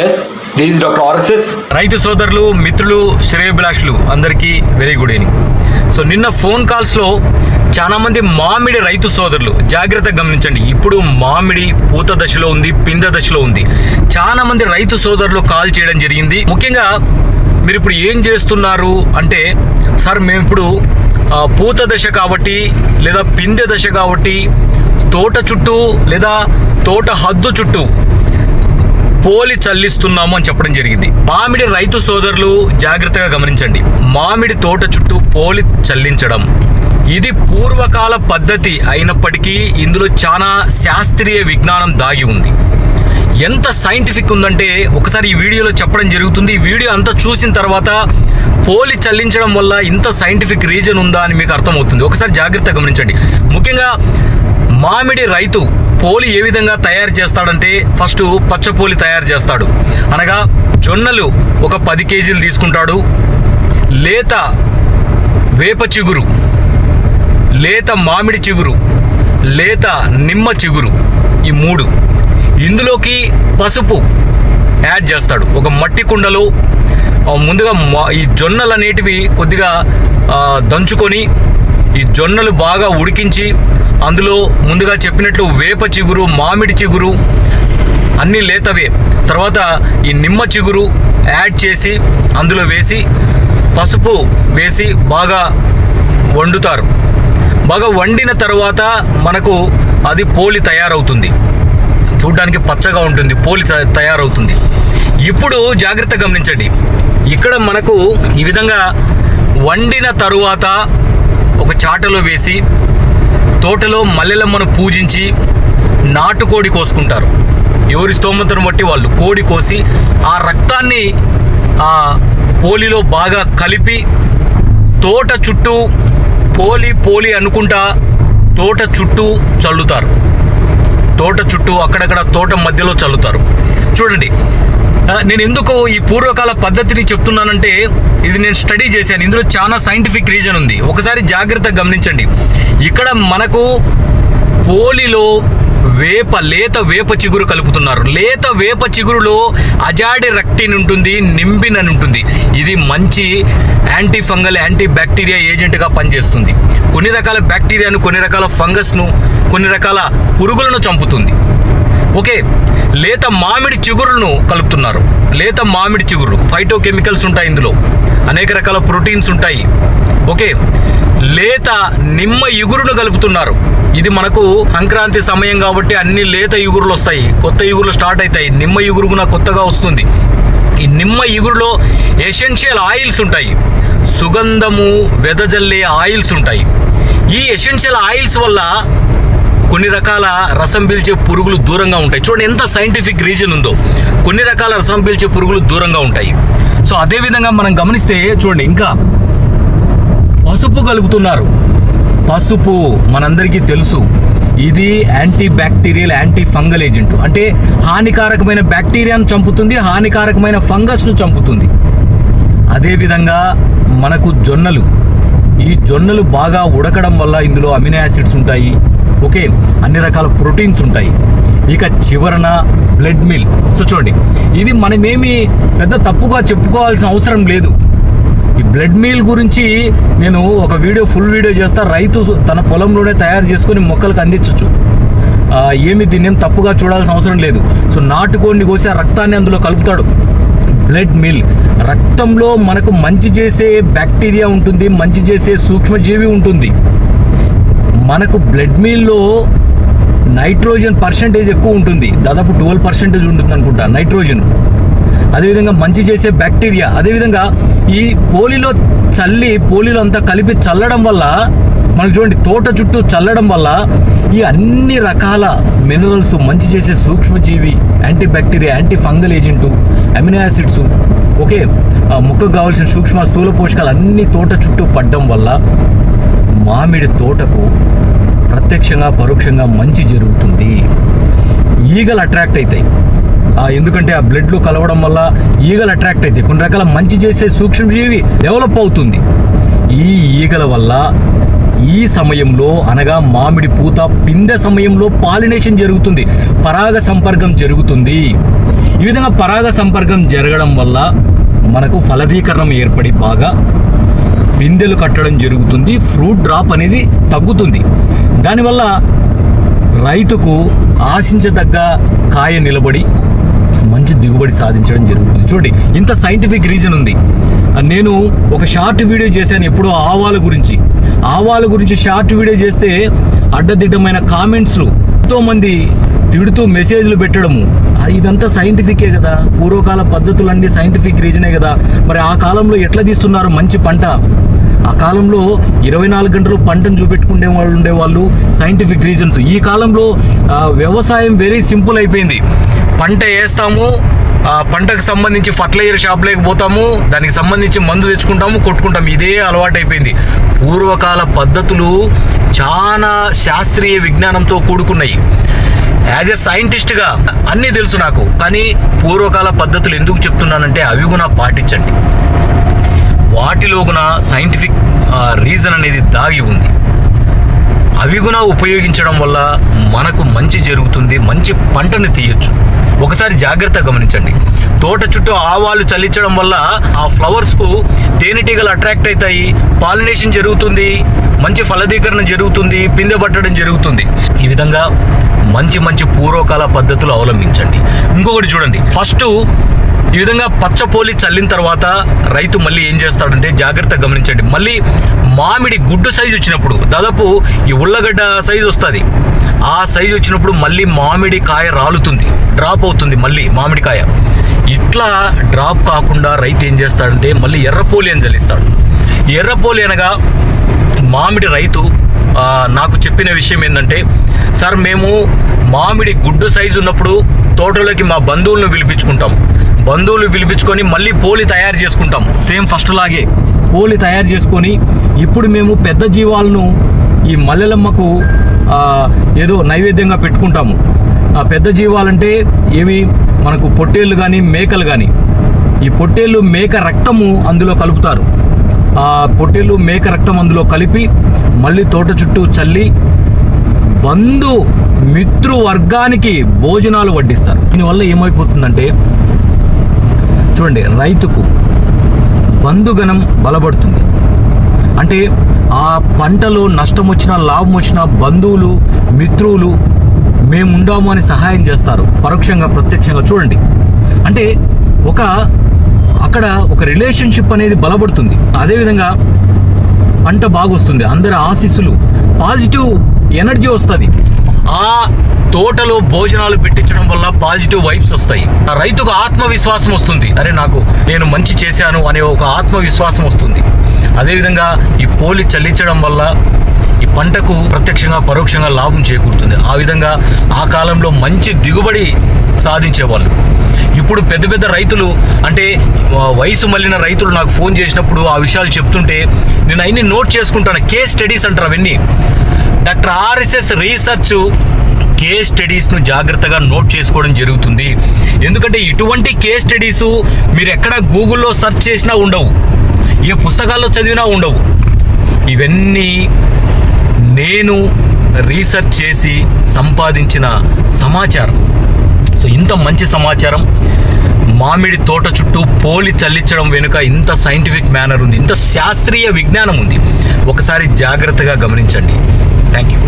Yes this doctor RSS రైతు సోదరులు మిత్రులు శ్రేయభిలాషులు అందరికీ వెరీ గుడ్ ఈవినింగ్ సో నిన్న ఫోన్ కాల్స్లో చాలామంది మామిడి రైతు సోదరులు జాగ్రత్తగా గమనించండి. ఇప్పుడు మామిడి పూత దశలో ఉంది పింద దశలో ఉంది. చాలామంది రైతు సోదరులు కాల్ చేయడం జరిగింది. ముఖ్యంగా మీరు ఇప్పుడు ఏం చేస్తున్నారు అంటే సార్ మేము ఇప్పుడు పూత దశ కాబట్టి లేదా పిందె దశ కాబట్టి తోట చుట్టూ లేదా తోట హద్దు చుట్టూ పోలి చల్లిస్తున్నాము అని చెప్పడం జరిగింది. మామిడి రైతు సోదరులు జాగ్రత్తగా గమనించండి. మామిడి తోట చుట్టూ పోలి చల్లించడం. ఇది పూర్వకాల పద్ధతి అయినప్పటికీ ఇందులో చాలా శాస్త్రీయ విజ్ఞానం దాగి ఉంది. ఎంత సైంటిఫిక్ ఉందంటే ఒకసారి ఈ వీడియోలో చెప్పడం జరుగుతుంది. ఈ వీడియో అంతా చూసిన తర్వాత పోలి చల్లించడం వల్ల ఇంత సైంటిఫిక్ రీజన్ ఉందా అని మీకు అర్థమవుతుంది. ఒకసారి జాగ్రత్తగా గమనించండి. ముఖ్యంగా మామిడి రైతు పోలి ఏ విధంగా తయారు చేస్తాడంటే ఫస్ట్ పచ్చపోలి తయారు చేస్తాడు. అనగా జొన్నలు ఒక పది కేజీలు తీసుకుంటాడు. లేత వేప చిగురు లేత మామిడి చిగురు లేత నిమ్మ చిగురు ఈ మూడు ఇందులోకి పసుపు యాడ్ చేస్తాడు. ఒక మట్టి కుండలో ముందుగా ఈ జొన్నలు అనేటివి కొద్దిగా దంచుకొని ఈ జొన్నలు బాగా ఉడికించి అందులో ముందుగా చెప్పినట్లు వేప చిగురు మామిడి చిగురు అన్నీ లేతవే. తర్వాత ఈ నిమ్మ చిగురు యాడ్ చేసి అందులో వేసి పసుపు వేసి బాగా వండుతారు. బాగా వండిన తర్వాత మనకు అది పోలి తయారవుతుంది. చూడ్డానికి పచ్చగా ఉంటుంది పోలి తయారవుతుంది. ఇప్పుడు జాగ్రత్త గమనించండి. ఇక్కడ మనకు ఈ విధంగా వండిన తరువాత ఒక చాటలో వేసి తోటలో మల్లెలమ్మను పూజించి నాటుకోడి కోసుకుంటారు. ఎవరి స్తోమతను బట్టి వాళ్ళు కోడి కోసి ఆ రక్తాన్ని ఆ పోలిలో బాగా కలిపి తోట చుట్టూ పోలి పోలి అనుకుంటా తోట చుట్టూ చల్లుతారు. తోట చుట్టూ అక్కడక్కడ తోట మధ్యలో చల్లుతారు. చూడండి నేను ఎందుకు ఈ పూర్వకాల పద్ధతిని చెప్తున్నానంటే ఇది నేను స్టడీ చేశాను. ఇందులో చాలా సైంటిఫిక్ రీజన్ ఉంది. ఒకసారి జాగ్రత్తగా గమనించండి. ఇక్కడ మనకు పోలిలో వేప లేత వేప చిగురు కలుపుతున్నారు. లేత వేప చిగురులో అజాడి రక్టిన్ ఉంటుంది నింబిన్ అని ఉంటుంది. ఇది మంచి యాంటీ ఫంగల్ యాంటీ బ్యాక్టీరియా ఏజెంట్గా పనిచేస్తుంది. కొన్ని రకాల బ్యాక్టీరియాను కొన్ని రకాల ఫంగస్ను కొన్ని రకాల పురుగులను చంపుతుంది. ఓకే లేత మామిడి చిగురులను కలుపుతున్నారు. లేత మామిడి చిగురు ఫైటో కెమికల్స్ ఉంటాయి ఇందులో. అనేక రకాల ప్రోటీన్స్ ఉంటాయి. ఓకే లేత నిమ్మ ఇగురును కలుపుతున్నారు. ఇది మనకు సంక్రాంతి సమయం కాబట్టి అన్ని లేత ఇగురులు వస్తాయి. కొత్త ఇగురులు స్టార్ట్ అవుతాయి. నిమ్మ ఇగురు కూడా కొత్తగా వస్తుంది. ఈ నిమ్మ ఇగురులో ఎసెన్షియల్ ఆయిల్స్ ఉంటాయి. సుగంధము వెదజల్లే ఆయిల్స్ ఉంటాయి. ఈ ఎసెన్షియల్ ఆయిల్స్ వల్ల కొన్ని రకాల రసం పీల్చే పురుగులు దూరంగా ఉంటాయి. చూడండి ఎంత సైంటిఫిక్ రీజన్ ఉందో. కొన్ని రకాల రసం పీల్చే పురుగులు దూరంగా ఉంటాయి. సో అదేవిధంగా మనం గమనిస్తే చూడండి ఇంకా పసుపు కలుపుతున్నారు. పసుపు మనందరికీ తెలుసు. ఇది anti bacterial anti fungal agent అంటే హానికారకమైన బ్యాక్టీరియాను చంపుతుంది హానికారకమైన ఫంగస్ను చంపుతుంది. అదేవిధంగా మనకు జొన్నలు. ఈ జొన్నలు బాగా ఉడకడం వల్ల ఇందులో అమినో యాసిడ్స్ ఉంటాయి. ఓకే అన్ని రకాల ప్రోటీన్స్ ఉంటాయి. ఇక చివరన బ్లడ్ మిల్. సో చూడండి ఇది మనమేమి పెద్ద తప్పుగా చెప్పుకోవాల్సిన అవసరం లేదు. ఈ బ్లడ్ మీల్ గురించి నేను ఒక వీడియో ఫుల్ వీడియో చేస్తా రైతు తన పొలంలోనే తయారు చేసుకొని మొక్కలకు అందించవచ్చు ఏమి దీన్ని ఏం తప్పుగా చూడాల్సిన అవసరం లేదు. సో నాటుకోడిని కోసి ఆ రక్తాన్ని అందులో కలుపుతాడు. Blood meal. రక్తంలో మనకు మంచి చేసే బ్యాక్టీరియా ఉంటుంది మంచి చేసే సూక్ష్మజీవి ఉంటుంది. మనకు బ్లడ్ మీల్లో నైట్రోజన్ పర్సంటేజ్ ఎక్కువ ఉంటుంది. దాదాపు ట్వెల్వ్ పర్సెంటేజ్ ఉంటుంది అనుకుంటా నైట్రోజన్. అదేవిధంగా మంచి చేసే బ్యాక్టీరియా అదేవిధంగా ఈ పోలిలో చల్లి పోలిలో అంతా కలిపి చల్లడం వల్ల మనకు చూడండి తోట చుట్టూ చల్లడం వల్ల ఈ అన్ని రకాల మినరల్స్ మంచి చేసే సూక్ష్మజీవి anti bacteria anti fungal agent amino acids okay ఆ మొక్కకు కావాల్సిన సూక్ష్మ స్థూల పోషకాలు అన్ని తోట చుట్టూ పడ్డం వల్ల మామిడి తోటకు ప్రత్యక్షంగా పరోక్షంగా మంచి జరుగుతుంది. ఈగలు అట్రాక్ట్ అవుతాయి ఎందుకంటే ఆ బ్లడ్లు కలవడం వల్ల ఈగలు అట్రాక్ట్ అవుతాయి కొన్ని రకాల మంచి చేసే సూక్ష్మజీవి డెవలప్ అవుతుంది. ఈ ఈగల వల్ల ఈ సమయంలో అనగా మామిడి పూత పిందె సమయంలో పాలినేషన్ జరుగుతుంది. పరాగ సంపర్కం జరుగుతుంది. ఈ విధంగా పరాగ సంపర్కం జరగడం వల్ల మనకు ఫలదీకరణం ఏర్పడి బాగా బిందెలు కట్టడం జరుగుతుంది ఫ్రూట్ డ్రాప్ అనేది తగ్గుతుంది. దానివల్ల రైతుకు ఆశించదగ్గ కాయ నిలబడి మంచి దిగుబడి సాధించడం జరుగుతుంది. చూడండి ఇంత సైంటిఫిక్ రీజన్ ఉంది. నేను ఒక షార్ట్ వీడియో చేశాను ఎప్పుడో ఆవాల గురించి. ఆవాల గురించి షార్ట్ వీడియో చేస్తే అడ్డదిడ్డమైన కామెంట్స్లు ఎంతో మంది తిడుతూ మెసేజ్లు పెట్టడము ఇదంతా సైంటిఫికే కదా? పూర్వకాల పద్ధతులన్నీ సైంటిఫిక్ రీజనే కదా? మరి ఆ కాలంలో ఎట్లా తీస్తున్నారు మంచి పంట? ఆ కాలంలో ఇరవై నాలుగు గంటలు పంటను చూపెట్టుకునే వాళ్ళు ఉండేవాళ్ళు సైంటిఫిక్ రీజన్స్ ఈ కాలంలో వ్యవసాయం వెరీ సింపుల్ అయిపోయింది. పంట వేస్తాము పంటకు సంబంధించి ఫర్టిలైజర్ షాప్లోకి పోతాము దానికి సంబంధించి మందు తెచ్చుకుంటాము కొట్టుకుంటాము. ఇదే అలవాటు అయిపోయింది పూర్వకాల పద్ధతులు చాలా శాస్త్రీయ విజ్ఞానంతో కూడుకున్నాయి. యాజ్ ఎ సైంటిస్ట్గా అన్నీ తెలుసు నాకు. కానీ పూర్వకాల పద్ధతులు ఎందుకు చెప్తున్నానంటే అవి కూడా పాటించండి. వాటిలో సైంటిఫిక్ రీజన్ అనేది దాగి ఉంది. అవి కూడా ఉపయోగించడం వల్ల మనకు మంచి జరుగుతుంది మంచి పంటను తీయొచ్చు. ఒకసారి జాగ్రత్త గమనించండి. తోట చుట్టూ ఆవాలు చల్లించడం వల్ల ఆ ఫ్లవర్స్కు తేనెటీగలు అట్రాక్ట్ అవుతాయి. పాలినేషన్ జరుగుతుంది. మంచి ఫలదీకరణ జరుగుతుంది. పిందె పట్టడం జరుగుతుంది. ఈ విధంగా మంచి మంచి పూర్వకాల పద్ధతులు అవలంబించండి. ఇంకొకటి చూడండి. ఫస్ట్ ఈ విధంగా పచ్చపోలి చల్లిన తర్వాత రైతు మళ్ళీ ఏం చేస్తాడంటే జాగ్రత్త గమనించండి. మళ్ళీ మామిడి గుడ్డు సైజు వచ్చినప్పుడు దాదాపు ఈ ఉల్లగడ్డ సైజు వస్తుంది. ఆ సైజు వచ్చినప్పుడు మళ్ళీ మామిడి కాయ రాలుతుంది డ్రాప్ అవుతుంది మళ్ళీ మామిడికాయ ఇట్లా డ్రాప్ కాకుండా రైతు ఏం చేస్తాడంటే మళ్ళీ ఎర్రపోలి అని చల్లిస్తాడు ఎర్రపోలి అనగా మామిడి రైతు నాకు చెప్పిన విషయం ఏంటంటే సార్ మేము మామిడి గుడ్డు సైజు ఉన్నప్పుడు తోటలోకి మా బంధువులను పిలిపించుకుంటాం. బంధువులు పిలిపించుకొని మళ్ళీ పోలి తయారు చేసుకుంటాం. సేమ్ ఫస్ట్ లాగే. పోలి తయారు చేసుకొని ఇప్పుడు మేము పెద్ద జీవాలను ఈ మల్లెలమ్మకు ఏదో నైవేద్యంగా పెట్టుకుంటాము. ఆ పెద్ద జీవాలంటే ఏవి మనకు పొట్టేళ్ళు కానీ మేకలు కానీ ఈ పొట్టేళ్ళు మేక రక్తము అందులో కలుపుతారు. ఆ పొట్టేళ్ళు మేక రక్తం అందులో కలిపి మళ్ళీ తోట చుట్టూ చల్లి బంధు మిత్రు వర్గానికి భోజనాలు వడ్డిస్తారు. దీనివల్ల ఏమైపోతుందంటే చూడండి రైతుకు బంధుగణం బలపడుతుంది. అంటే ఆ పంటలో నష్టం వచ్చినా లాభం వచ్చినా బంధువులు మిత్రులు మేముండాము అని సహాయం చేస్తారు. పరోక్షంగా ప్రత్యక్షంగా చూడండి. అంటే ఒక అక్కడ ఒక రిలేషన్షిప్ అనేది బలపడుతుంది. అదేవిధంగా పంట బాగొస్తుంది. అందరి ఆశీస్సులు పాజిటివ్ ఎనర్జీ వస్తుంది. ఆ తోటలో భోజనాలు పెట్టించడం వల్ల పాజిటివ్ వైబ్స్ వస్తాయి. ఆ రైతుకు ఆత్మవిశ్వాసం వస్తుంది. అరే నాకు నేను మంచి చేశాను అనే ఒక ఆత్మవిశ్వాసం వస్తుంది. అదేవిధంగా ఈ పోలి చల్లించడం వల్ల ఈ పంటకు ప్రత్యక్షంగా పరోక్షంగా లాభం చేకూరుతుంది. ఆ విధంగా ఆ కాలంలో మంచి దిగుబడి సాధించేవాళ్ళు. ఇప్పుడు పెద్ద పెద్ద రైతులు అంటే వయసు మళ్ళిన రైతులు నాకు ఫోన్ చేసినప్పుడు ఆ విషయాలు చెప్తుంటే నేను అన్ని నోట్ చేసుకుంటాను. కేస్ స్టడీస్ అంటారు అవన్నీ. డాక్టర్ ఆర్ఎస్ఎస్ రీసెర్చ్ కేస్ స్టడీస్ను జాగ్రత్తగా నోట్ చేసుకోవడం జరుగుతుంది. ఎందుకంటే ఇటువంటి కేస్ స్టడీస్ మీరు ఎక్కడ గూగుల్లో సెర్చ్ చేసినా ఉండవు. ఏ పుస్తకాల్లో చదివినా ఉండవు. ఇవన్నీ నేను రీసెర్చ్ చేసి సంపాదించిన సమాచారం. సో ఇంత మంచి సమాచారం. మామిడి తోట చుట్టూ పోలి చల్లించడం వెనుక ఇంత సైంటిఫిక్ మేనర్ ఉంది. ఇంత శాస్త్రీయ విజ్ఞానం ఉంది. ఒకసారి జాగ్రత్తగా గమనించండి. Thank you